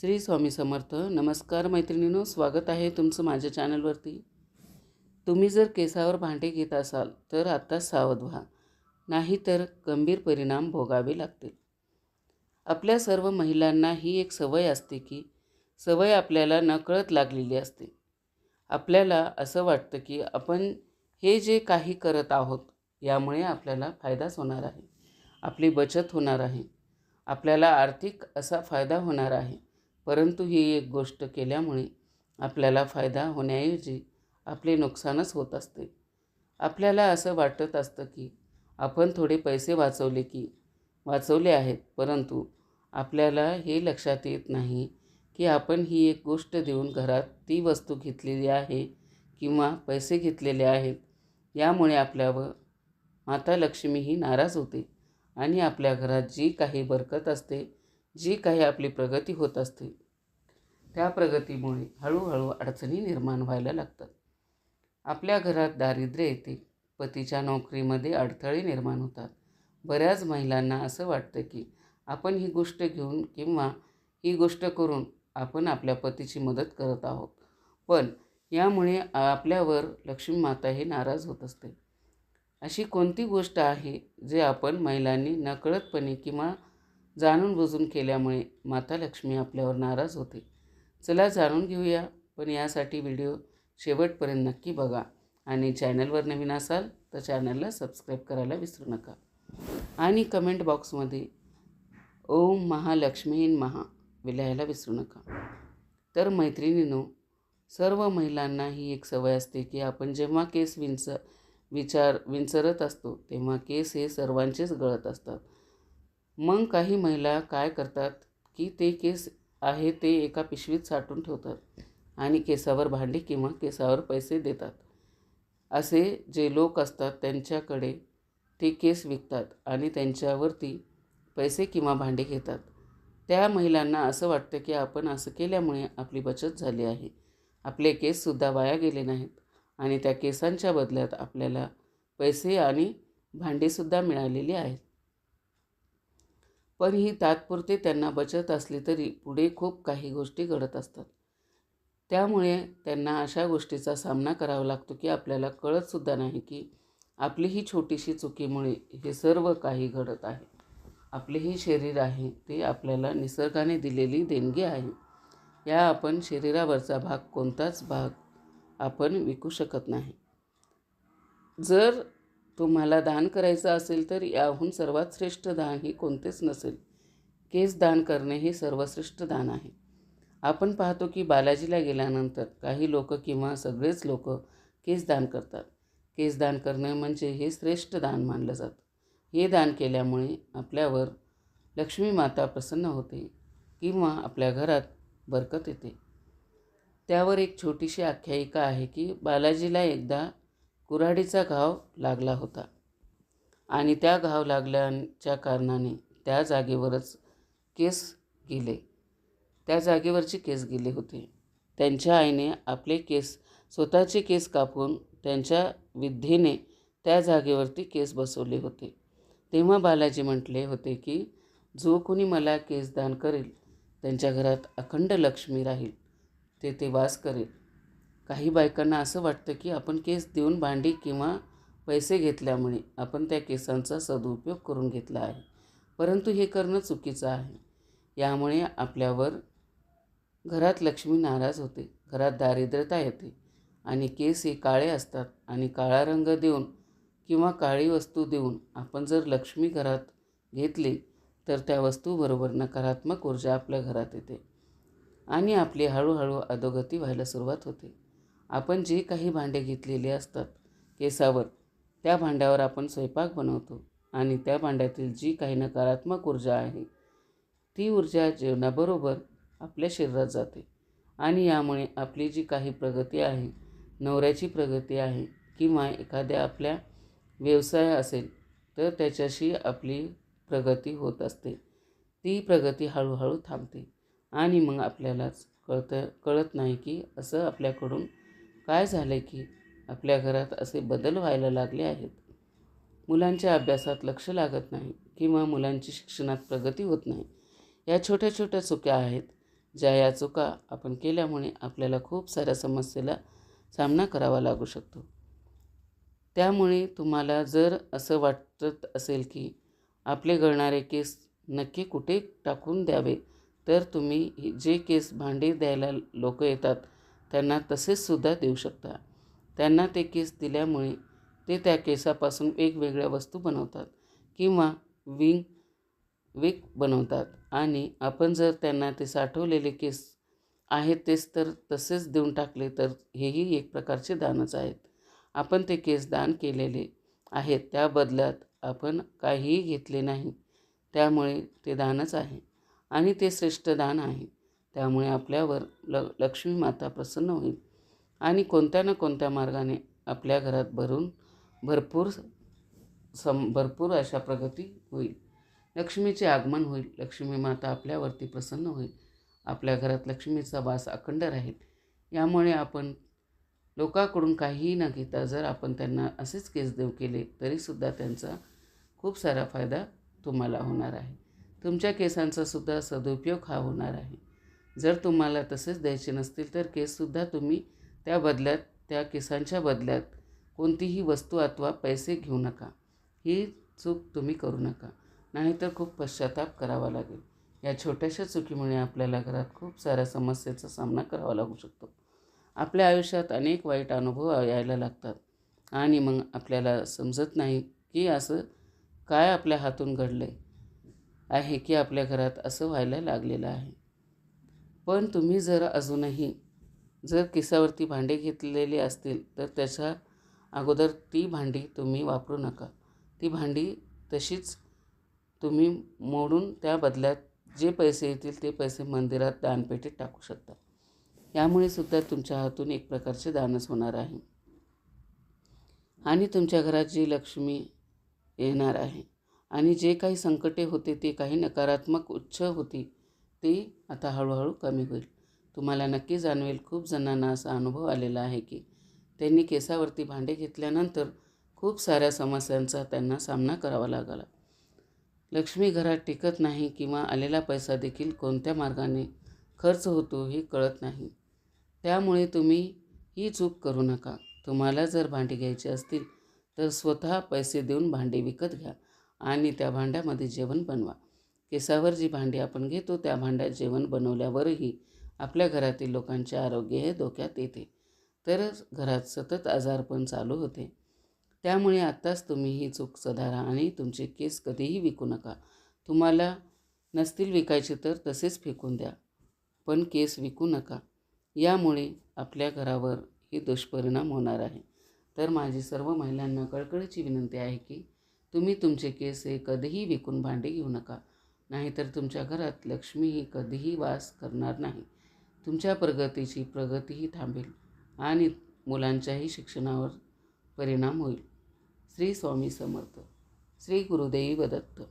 श्री स्वामी समर्थ. नमस्कार मैत्रिणींनो स्वागत आहे तुमचं माझ्या चॅनलवरती. तुम्ही जर केसावर भांडे घेत असाल तर आत्ताच सावध व्हा. नाहीतर गंभीर परिणाम भोगावे लागतील. आपल्या सर्व महिलांना ही एक सवय असते की सवय आपल्याला नकळत लागलेली असते. आपल्याला असं वाटतं की आपण हे जे काही करत आहोत यामुळे आपल्याला फायदाच होणार आहे. आपली बचत होणार आहे. आपल्याला आर्थिक असा फायदा होणार आहे. परंतु ही एक गोष्ट केल्यामुळे आपल्याला फायदा होण्याऐवजी आपले नुकसानच होत असते. आपल्याला असं वाटत असतं की आपण थोडे पैसे वाचवले की वाचवले आहेत परंतु आपल्याला हे लक्षात येत नाही की आपण ही एक गोष्ट देऊन घरात ती वस्तू घेतलेली आहे किंवा पैसे घेतलेले आहेत यामुळे आपल्यावर माता लक्ष्मी ही नाराज होते आणि आपल्या घरात जी काही बरकत असते जी काही आपली प्रगती होत असते त्या प्रगतीमुळे हळूहळू अडचणी निर्माण व्हायला लागतात. आपल्या घरात दारिद्र्य येते पतीच्या नोकरीमध्ये अडथळे निर्माण होतात. बऱ्याच महिलांना असं वाटतं की आपण ही गोष्ट घेऊन किंवा ही गोष्ट करून आपण आपल्या पतीची मदत करत आहोत. पण यामुळे आपल्यावर लक्ष्मी माता हे नाराज होत असते. अशी कोणती गोष्ट आहे जे आपण महिलांनी नकळतपणे किंवा जाणून बुजून केल्यामुळे माता लक्ष्मी आपल्यावर नाराज होते? चला जाणून घेऊया पण यासाठी व्हिडिओ शेवटपर्यंत नक्की बघा आणि चॅनलवर नवीन असाल तर चॅनलला सबस्क्राईब करायला विसरू नका. आणि कमेंट बॉक्समध्ये ओम महालक्ष्मीन महा विलायला विसरू नका. तर मैत्रिणीनो सर्व महिलांना ही एक सवय असते की आपण जेव्हा केस विंच विचार विंचरत असतो तेव्हा केस हे सर्वांचेच गळत असतात. मग काही महिला काय करतात की ते केस आहे ते एका पिशवीत साठवून ठेवतात आणि केसावर भांडी किंवा केसावर पैसे देतात. असे जे लोक असतात त्यांच्याकडे ते केस विकतात आणि त्यांच्यावरती पैसे किंवा भांडे घेतात. त्या महिलांना असं वाटतं की आपण असं केल्यामुळे आपली बचत झाली आहे. आपले केससुद्धा वाया गेले नाहीत आणि त्या केसांच्या बदल्यात आपल्याला पैसे आणि भांडेसुद्धा मिळालेली आहेत. पण ही तात्पुरते त्यांना बचत असली तरी पुढे खूप काही गोष्टी घडत असतात. त्यामुळे त्यांना अशा गोष्टीचा सामना करावा लागतो की आपल्याला कळतसुद्धा नाही की आपली ही छोटीशी चुकीमुळे हे सर्व काही घडत आहे. आपले ही शरीर आहे ते आपल्याला निसर्गाने दिलेली देणगी आहे. या आपण शरीरावरचा भाग कोणताच भाग आपण विकू शकत नाही. जर तुम्हाला दान करायचं असेल तर याहून सर्वात श्रेष्ठ दान हे कोणतेच नसेल. केस दान करणे हे सर्वश्रेष्ठ दान आहे. आपण पाहतो की बालाजीला गेल्यानंतर काही लोक किंवा सगळेच लोक केस दान करतात. केस दान करणे म्हणजे हे श्रेष्ठ दान मानलं जातं. हे दान केल्यामुळे आपल्यावर लक्ष्मी माता प्रसन्न होते किंवा आपल्या घरात बरकत येते. त्यावर एक छोटीशी आख्यायिका आहे की बालाजीला एकदा कुऱ्हाडीचा घाव लागला होता. आणि त्या घाव लागल्याच्या कारणाने त्या जागेवरच केस गेले. त्या जागेवरचे केस गेले होते. त्यांच्या आईने आपले केस स्वतःचे केस कापून त्यांच्या विद्येने त्या जागेवरती केस बसवले होते. तेव्हा बालाजी म्हटले होते की जो कोणी मला केस दान करेल त्यांच्या घरात अखंड लक्ष्मी राहील ते ते वास करेल. काही बायकांना असं वाटतं की आपण केस देऊन भांडी किंवा पैसे घेतल्यामुळे आपण त्या केसांचा सदुपयोग करून घेतला आहे. परंतु हे करणं चुकीचं आहे. यामुळे आपल्यावर घरात लक्ष्मी नाराज होते घरात दारिद्र्यता येते आणि केस हे काळे असतात आणि काळा रंग देऊन किंवा काळी वस्तू देऊन आपण जर लक्ष्मी घरात घेतली तर त्या वस्तूबरोबर नकारात्मक ऊर्जा आपल्या घरात येते आणि आपली हळूहळू अधोगती व्हायला सुरुवात होते. आपण जे काही भांडे घेतलेले असतात केसावर त्या भांड्यावर आपण स्वयंपाक बनवतो आणि त्या भांड्यातील जी काही नकारात्मक ऊर्जा आहे ती ऊर्जा जेवणाबरोबर आपल्या शरीरात जाते. आणि यामुळे आपली जी काही प्रगती आहे नवऱ्याची प्रगती आहे किंवा एखाद्या आपल्या व्यवसाय असेल तर त्याच्याशी आपली प्रगती होत असते. ती प्रगती हळूहळू थांबते आणि मग आपल्यालाच कळतं कळत नाही की असं आपल्याकडून काय झालं आहे की आपल्या घरात असे बदल व्हायला लागले आहेत? मुलांच्या अभ्यासात लक्ष लागत नाही किंवा मुलांची शिक्षणात प्रगती होत नाही. या छोट्या छोट्या चुक्या आहेत ज्या या चुका आपण केल्यामुळे आपल्याला खूप साऱ्या समस्येला सामना करावा लागू शकतो. त्यामुळे तुम्हाला जर असं वाटत असेल की आपले गळणारे केस नक्की कुठे टाकून द्यावे तर तुम्ही हे जे केस भांडे द्यायला लोक येतात त्यांना तसेचसुद्धा देऊ शकता. त्यांना ते केस दिल्यामुळे ते त्या केसापासून वेगवेगळ्या वस्तू बनवतात किंवा विंग विक बनवतात. आणि आपण जर त्यांना ते साठवलेले केस आहेत तेच तर तसेच देऊन टाकले तर हेही एक प्रकारचे दानच आहेत. आपण ते केस दान केलेले आहेत त्या बदल्यात आपण काहीही घेतले नाही. त्यामुळे ते दानच आहे. आणि ते श्रेष्ठ दान आहे. त्यामुळे आपल्यावर ल लक्ष्मी माता प्रसन्न होईल. आणि कोणत्या ना कोणत्या मार्गाने आपल्या घरात भरून भरपूर सम भरपूर अशा प्रगती होईल. लक्ष्मीचे आगमन होईल. लक्ष्मी माता आपल्यावरती प्रसन्न होईल. आपल्या घरात लक्ष्मीचा वास अखंड राहील. यामुळे आपण लोकांकडून काहीही न घेता जर आपण त्यांना असेच केस देऊ केले तरीसुद्धा त्यांचा खूप सारा फायदा तुम्हाला होणार आहे. तुमच्या केसांचा सुद्धा सदुपयोग हा होणार आहे. जर तुम्हाला तसेच द्यायचे नसतील तर केससुद्धा तुम्ही त्या बदल्यात त्या केसांच्या बदल्यात कोणतीही वस्तू अथवा पैसे घेऊ नका. ही चूक तुम्ही करू नका. नाहीतर खूप पश्चाताप करावा लागेल. या छोट्याशा चुकीमुळे आपल्याला घरात खूप साऱ्या समस्येचा सामना करावा लागू शकतो. आपल्या आयुष्यात अनेक वाईट अनुभव यायला लागतात आणि मग आपल्याला समजत नाही की असं काय आपल्या हातून घडलं आहे की आपल्या घरात असं व्हायला लागलेलं आहे. पण तुम्ही जर अजूनही जर केसावरती भांडे घेतलेले असतील तर त्याच्या अगोदर ती भांडी तुम्ही वापरू नका. ती भांडी तशीच तुम्ही मोडून त्या बदल्यात जे पैसे येतील ते पैसे मंदिरात दानपेटीत टाकू शकता. यामुळे सुद्धा तुमच्या हातून एक प्रकारचे दानच होणार आहे. आणि तुमच्या घरात जी लक्ष्मी येणार आहे आणि जे काही संकटे होते ते काही नकारात्मक उच्च होती ती आता हळूहळू कमी होईल. तुम्हाला नक्की जाणवेल खूप जणांना असा अनुभव आलेला आहे की त्यांनी केसावरती भांडे घेतल्यानंतर खूप साऱ्या समस्यांचा त्यांना सामना करावा लागला. लक्ष्मी घरात टिकत नाही किंवा आलेला पैसा देखील कोणत्या मार्गाने खर्च होतो हे कळत नाही. त्यामुळे तुम्ही ही चूक करू नका. तुम्हाला जर भांडी घ्यायची असतील तर स्वतः पैसे देऊन भांडी विकत घ्या आणि त्या भांड्यामध्ये जेवण बनवा. केसावर जी भांडी आपण घेतो त्या भांड्यात जेवण बनवल्यावरही आपल्या घरातील लोकांचे आरोग्य हे धोक्यात येते. तरच घरात सतत आजारपण चालू होते. त्यामुळे आत्ताच तुम्ही ही चूक सुधारा आणि तुमचे केस कधीही विकू नका. तुम्हाला नसतील विकायचे तर तसेच फेकून द्या पण केस विकू नका. यामुळे आपल्या घरावर हे दुष्परिणाम होणार आहे. तर माझी सर्व महिलांना कळकळीची विनंती आहे की तुम्ही तुमचे केस हे कधीही विकून भांडे घेऊ नका. नाहीतर तुमच्या घरात लक्ष्मी ही कधीही वास करणार नाही. तुमच्या प्रगतीची प्रगतीही थांबेल आणि मुलांच्याही शिक्षणावर परिणाम होईल. श्री स्वामी समर्थ. श्री गुरुदेवी दत्त.